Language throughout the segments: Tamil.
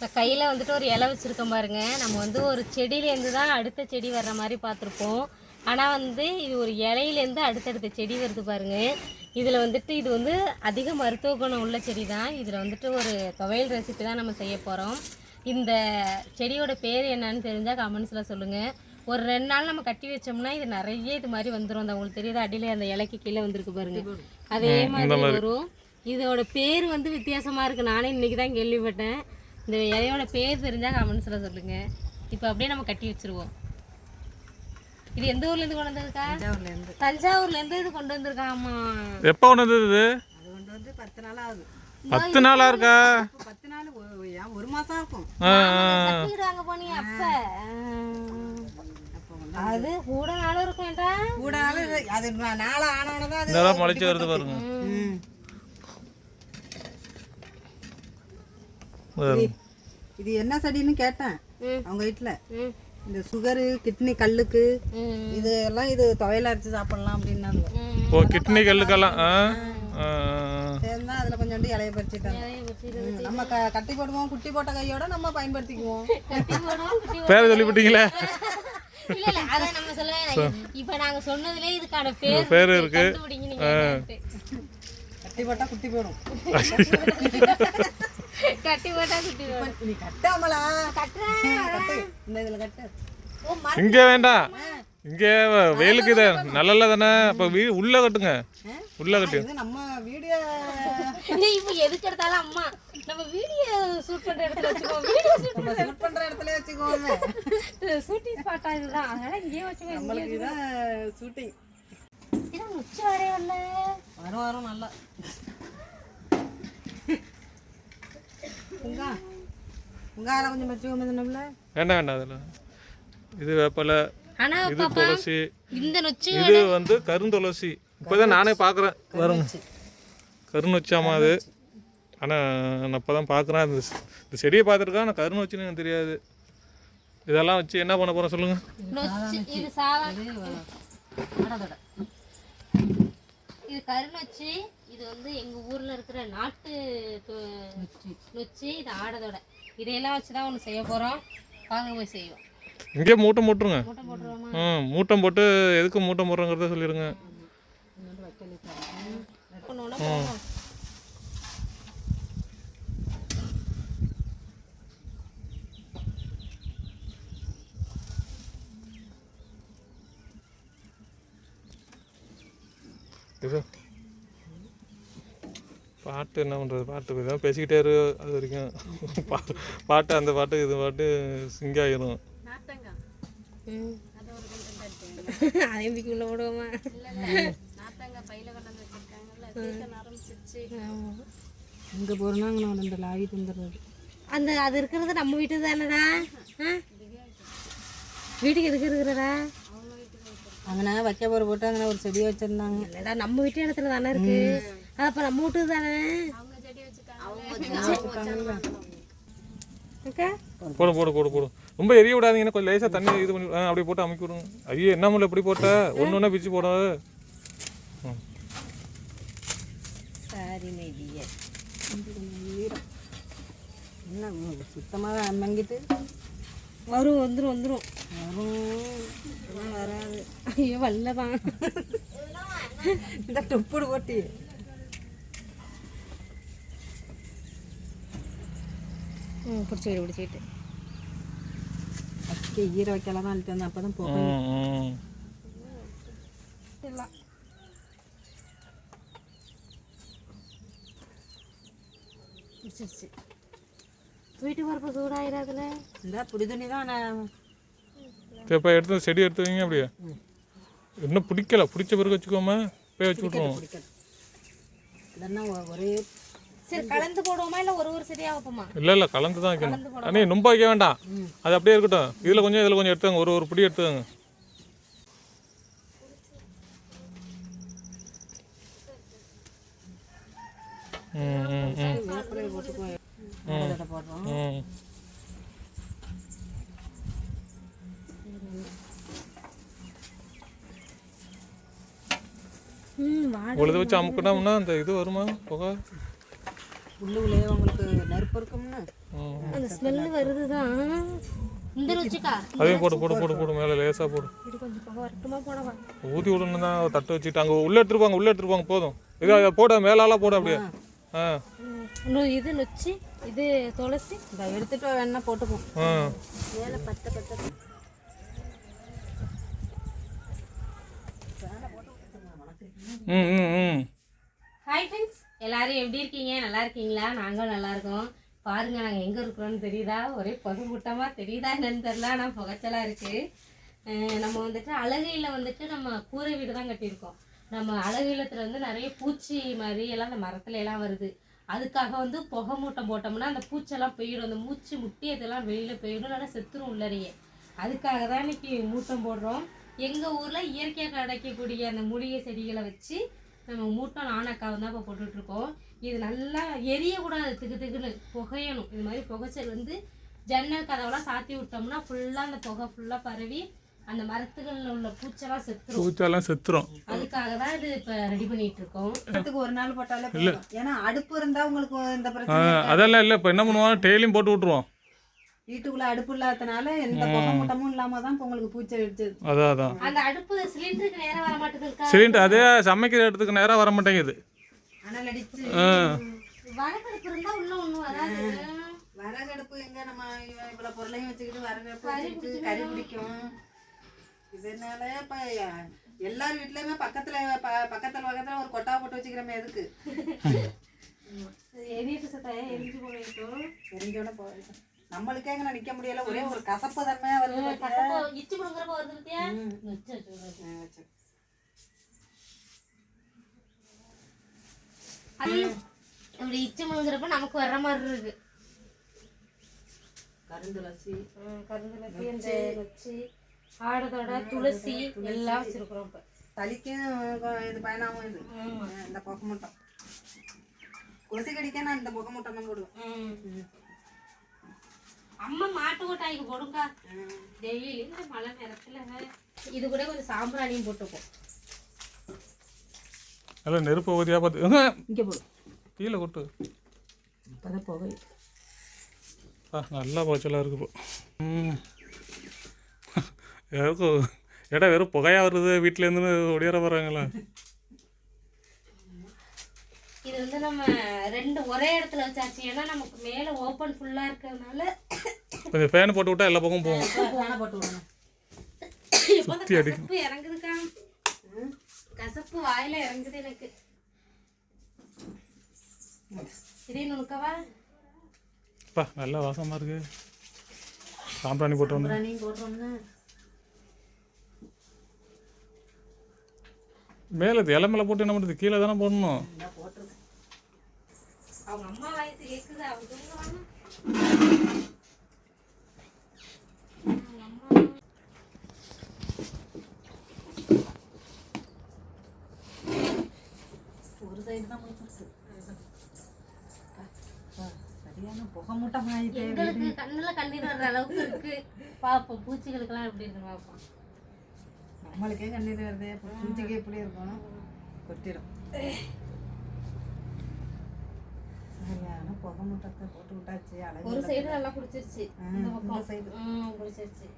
இப்போ கையில் வந்துட்டு ஒரு இலை வச்சுருக்கோம் பாருங்க. நம்ம வந்து ஒரு செடியிலேருந்து தான் அடுத்த செடி வர்ற மாதிரி பார்த்துருப்போம். ஆனால் வந்து இது ஒரு இலையிலேருந்து அடுத்தடுத்த செடி வருது பாருங்க. இதில் வந்துட்டு இது வந்து அதிக மருத்துவ குணம் உள்ள செடி தான் இதில் வந்துட்டு ஒரு துவையல் ரெசிபி தான் நம்ம செய்ய போகிறோம் இந்த செடியோட பேர் என்னன்னு தெரிஞ்சால் கமெண்ட்ஸில் சொல்லுங்கள் ஒரு ரெண்டு நாள் நம்ம கட்டி வச்சோம்னா இது நிறைய இது மாதிரி வந்துடும் அந்த உங்களுக்கு தெரியுது? அடியில் அந்த இலைக்கு கீழே வந்திருக்கு பாருங்க. அதே மாதிரி வரும். இதோட பேர் வந்து வித்தியாசமாக இருக்குது நானே இன்றைக்கி தான் கேள்விப்பட்டேன். இந்த இலையோட பேர் தெரிஞ்சால் கமெண்ட்ஸில் சொல்லுங்கள் இப்போ அப்படியே நம்ம கட்டி வச்சிருவோம். இது எந்த ஊர்லேருந்து கொண்டு வந்திருக்கா? தஞ்சாவூர்லேருந்து தஞ்சாவூர்லேருந்து இது கொண்டு வந்திருக்காமா எப்போ கொண்டு வந்தது இது? அது கொண்டு வந்து பத்து நாள் ஆகுது பத்து நாளா இருக்கா? இப்போ பத்து நாள் ஒரு மாதம் இருக்கும். கட்டிடுவாங்க போனீங்க அப்போ. அது கூட நாளும் இருக்கும்டா கூட நாள் இது- அது நாள் ஆனவன தான் அது முளைச்சி வருது பாருங்க ம். பாருங்க. இது என்ன செடின்னு கேட்டேன். அவங்க வீட்டில் இந்த சுகரு கிட்னி கல்லுக்கு இது எல்லாம் இது துவையல் அரைச்சி சாப்பிடலாம் அப்படின்னாங்க. ஓ கிட்னி கல்லுக்கெல்லாம் அதில் கொஞ்சோண்டு இலைய பறிச்சிட்டாங்க. நம்ம க கட்டி போடுவோம் குட்டி போட்ட கையோட நம்ம பயன்படுத்திக்குவோம். கட்டி போடுவோம், குட்டி பேரை சொல்லிவிட்டீங்களே? இல்ல இல்ல அத நம்ம சொல்லவே இப்ப நாங்க சொன்னதுலயே இதுக்கான பேர் பேர் இருக்கு. கட்டி போட்டா குட்டி போடும் கட்டி போட்டா குட்டி. நீ கட்டாமலா கட்டுறேன் கட்டு. இந்த இதில் கட்டு. இங்க வேண்டாம் இங்க வெயிலுக்கு இது நல்லல தானே? அப்ப உள்ள கட்டுங்க. உள்ள கட்டு. நம்ம வீடியோ. இப்ப எதுக்கு எடுத்தாலும் அம்மா நம்ம வீடியோ ஷூட் பண்ற இடத்துல வச்சுக்கோ வீடியோ ஷூட் பண்ற இடத்துல வச்சுக்கோங்க. ஷூட்டிங் ஸ்பாட்டா இதுதான். அதனால இங்கேயே வச்சுக்கோ நம்மளுக்கு இதான் ஷூட்டிங் இதான் உச்சி வரைய வரல வரும் வரும் நல்லா. வேண்டாம் வேண்டாம் அதெல்லாம் இது வேப்பலை இது துளசி. இது வந்து கருந்துளசி. இப்போதான் நானே பார்க்குறேன் வருங்க கருண் வச்சாமா அது? ஆனால் நான் இப்போ தான் பார்க்குறேன் இந்த இந்த செடியை பார்த்துருக்கேன் ஆனால் கருண் வச்சுன்னு எனக்கு தெரியாது. இதெல்லாம் வச்சு என்ன பண்ண போகிறோம் சொல்லுங்கள் இது ஆடாதோட இது வந்து எங்க ஊர்ல இருக்கிற நாட்டு நொச்சி. இது ஆடதோட. இதையெல்லாம் வச்சு தான் ஒன்று செய்ய போறோம். வாங்க போய் செய்வோம். இங்கே மூட்டை போட்டுருங்க மூட்டை போட்டுருவோமா? ம் மூட்டை போட்டு எதுக்கு மூட்டை போடுறோங்கிறத சொல்லிடுங்க இது பாட்டு என்ன பண்ணுறது பாட்டு இதான் பேசிக்கிட்டே இரு அது வரைக்கும். பா பாட்டு அந்த பாட்டு இது பாட்டு சிங்காயிரும் ம். அதையும் தூக்கி உள்ள போடுவோமா? ஆமா. இங்கே போகிறோன்னா நான் ரெண்டு லாகி தந்துடுறது. அந்த அது இருக்கிறது நம்ம வீட்டு தானடா? வீட்டுக்கு எதுக்கு இருக்கிறடா அங்கே வைக்க போகிற போட்டு அங்கே ஒரு செடி வச்சுருந்தாங்க. இல்லடா நம்ம வீட்டு இடத்துல தானே இருக்கு? அது அப்ப நம்ம வீட்டு தானே? போடு போடு போடு போடு. ரொம்ப எரிய விடாதீங்கன்னா கொஞ்சம் லேசாக தண்ணி இது பண்ணி அப்படியே போட்டு அமைக்கி விடுங்க. ஐயோ என்ன முல்லை இப்படி போட்ட? ஒன்று ஒன்றா பிச்சு போட. என்ன சுத்தமாக அம்மங்கிட்டு வரும் வந்துரும் வந்துரும். வரும். வராது. ஐயோ வரலதான் இந்த டொப்புடு போட்டி. ம் பிடிச்சிக்கிட்டு பிடிச்சிக்கிட்டு அக்கே ஈர வைக்கலாம் தான் அழுத்தி அப்போ தான் போகும் பிடிச்சிருச்சு வீட்டுக்கு வரப்போ சூடாயிராதுல இந்த புடி துணி தான் நான் இப்போ எடுத்து செடி எடுத்து வைங்க அப்படியே. இன்னும் பிடிக்கல. பிடிச்ச பிறகு வச்சுக்கோமா. போய் வச்சு விட்ருவோம் ஒரே சரி கலந்து போடுவோமா இல்லை ஒரு ஒரு சரியாக வைப்போமா? இல்லை இல்லை கலந்து தான் வைக்கணும். அண்ணே ரொம்ப வைக்க வேண்டாம் அது அப்படியே இருக்கட்டும். இதில் கொஞ்சம் இதில் கொஞ்சம் எடுத்துங்க ஒரு ஒரு பிடி எடுத்துங்க ம் ம் ம். ஆடை போடுறோம் ம். ம் வாட. உழுத வச்சு அமுக்கிட்டோம்னா அந்த இது வருமா? புகை? உள்ளுக்குள்ளே உங்களுக்கு நெருப்பு இருக்கும்னு? அந்த ஸ்மெல்லு வருது தான் இந்த ருச்சிக்கா அதையும் போடு போடு போடு போடு மேலே லேசாக போடு. இது கொஞ்சம் புகை வரட்டுமா? போடவா? ஊற்றி விடணும் தான் தட்டு வச்சுட்டு அங்கே உள்ளே எடுத்துருப்பாங்க உள்ளே எடுத்துருப்பாங்க போதும். இது போட மேலாலாம் போடு அப்படியே. ஆ. இது நொச்சி இது துளசி. இந்த எடுத்துட்டு வேணா போட்டுப்போம் மேலே பத்த பத்த ஹாய் ஃப்ரெண்ட்ஸ் எல்லாரும் எப்படி இருக்கீங்க? நல்லா இருக்கீங்களா? நாங்களும் நல்லா இருக்கோம். பாருங்க நாங்கள் எங்கே இருக்கிறோம்னு தெரியுதா? ஒரே புகை மூட்டமாக தெரியுதா என்னன்னு தெரில ஆனால் புகைச்சலாக இருக்குது நம்ம வந்துட்டு அழகையில் வந்துட்டு நம்ம கூரை வீடு தான் கட்டியிருக்கோம். நம்ம அழகிலத்தில் வந்து நிறைய பூச்சி மாதிரி எல்லாம் அந்த மரத்துல எல்லாம் வருது. அதுக்காக வந்து புகை மூட்டம் போட்டோம்னா அந்த பூச்செல்லாம் போயிடும். அந்த மூச்சு முட்டி அதெல்லாம் வெளியில் போயிடும். இல்லைனா செத்துரும் உள்ளறையே அதுக்காக தான் இன்றைக்கி மூட்டம் போடுறோம். எங்கள் ஊரில் இயற்கையாக கிடைக்கக்கூடிய அந்த மூலிகை செடிகளை வச்சு நம்ம மூட்டம் நானும் தான் இப்போ போட்டுட்ருக்கோம். இது நல்லா எரியக்கூடாது. திக்கு திக்குன்னு புகையணும். இது மாதிரி புகைச்சல் வந்து ஜன்னல் கதவெல்லாம் சாத்தி விட்டோம்னா ஃபுல்லாக அந்த புகை ஃபுல்லாக பரவி அந்த மரத்துகளில் உள்ள பூச்செல்லாம் செத்துரும். பூச்சாலாம் செத்துரும். அதுக்காக தான் இது இப்போ ரெடி பண்ணிட்டு இருக்கோம் வாரத்துக்கு ஒரு நாள் போட்டாலே போதும். ஏன்னா அடுப்பு இருந்தா உங்களுக்கு இந்த பிரச்சனை. அதெல்லாம் இல்லை. இப்போ என்ன பண்ணுவோம்? டெய்லியும் போட்டு விட்ருவோம் வீட்டுக்குள்ள அடுப்பு இல்லாதனால எந்த புகை மூட்டமும் இல்லாம தான் இப்ப உங்களுக்கு பூச்சி அடிச்சது அதான் அதான். அந்த அடுப்பு சிலிண்டருக்கு நேரம் வர மாட்டேங்குதுக்கா சிலிண்டர் அதே சமைக்கிற இடத்துக்கு நேராக வர மாட்டேங்குது. அனல் அடிச்சு ஆ. வடக்கடுப்பு இருந்தால் உள்ள ஒன்றும் வராது. விறகடுப்பு எங்க? நம்ம இவ- இவ்வளவு பொருளையும் வச்சுக்கிட்டு வச்சுக்கிட்டு கறி பிடிக்கும். இதனால இப்ப எல்லார் வீட்லயுமே பக்கத்துல ப- பக்கத்துல பக்கத்துல ஒரு கொட்டா போட்டு வச்சுக்கிறோமே எதுக்கு? எரியிட்டு சத்தம் எரிஞ்சு போயிட்டோம் தெரிஞ்சோட போ நம்மளுக்கே இங்க நிக்க முடியல. ஒரே ஒரு கசப்பு தன்மையா வருது இச்சு வருது பத்தியா. வச்சு இப்படி இச்சு முழுங்குறப்ப நமக்கு வர்ற மாதிரி இருக்கு. கருந்துளசி. கருந்துளசி அந்த வச்சு. ஆடத்தோட துளசி எல்லாம் வச்சிருக்கிறோம் இப்ப. தலிக்கும் கொ- இது பயனாகும் இது. இந்த புகை மூட்டம் கொசு கடிக்க நான் இந்த புகை மூட்டம் தான் போடுவேன். ம். அம்மா மாட்டு கொட்டாய்க்கு போடுங்க டெய்லி இந்த மழை நேரத்துல இது கூட கொஞ்சம் சாம்பிராணியும் போட்டுப்போம். நல்லா நெருப்பு ஊதியாக பார்த்து இங்கே போடு. கீழே கொட்டு. இப்போதான் புகை ஆ நல்லா பாய்ச்சலாக இருக்கு இப்போ. ஏடா வெறும் புகையாக வருது வீட்டிலேருந்து ஒடியார வர்றாங்களா இது வந்து நம்ம ரெண்டு ஒரே இடத்துல வச்சாச்சு. ஏன்னா நமக்கு மேல ஓப்பன் ஃபுல்லா இருக்கிறதுனால கொஞ்சம் ஃபேன் போட்டு விட்டா எல்லா பக்கமும் போகும். இப்போ அந்த கசப்பு இறங்குதுக்கா. கசப்பு வாயில இறங்குது எனக்கு. இதே நுணுக்கவா அப்பா நல்லா வாசமாக இருக்கு. சாம்பிராணி போட்டு வந்து நீ போடுறோம்னா மேலே இது இலை மேலே போட்டு என்ன பண்ணுறது? கீழே தானே போடணும். சரியான புகை மூட்டம் ஆயிட்டு எங்களுக்கு கண்ணுல கண்ணீர் வர்ற அளவுக்கு இருக்கு. பாப்போம் பூச்சிகளுக்கெல்லாம் எப்படி இருக்கு பாப்போம். நம்மளுக்கே கண்ணீர் வருது அப்ப பூச்சிக்கு எப்படி இருக்கும் கொட்டிடும். சரியான புகை மூட்டத்தை போட்டு விட்டாச்சு. அழகு ஒரு சைடு நல்லா பிடிச்சிருச்சு இந்த பக்கம். சைடு ம் பிடிச்சிருச்சு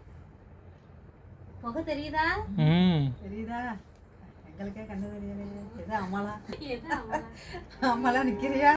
புகை தெரியுதா? ம். தெரியுதா? எங்களுக்கே கண்ணு தெரியலையே. எது அம்மாலாம்? அம்மாலாம் நிக்கிறியா?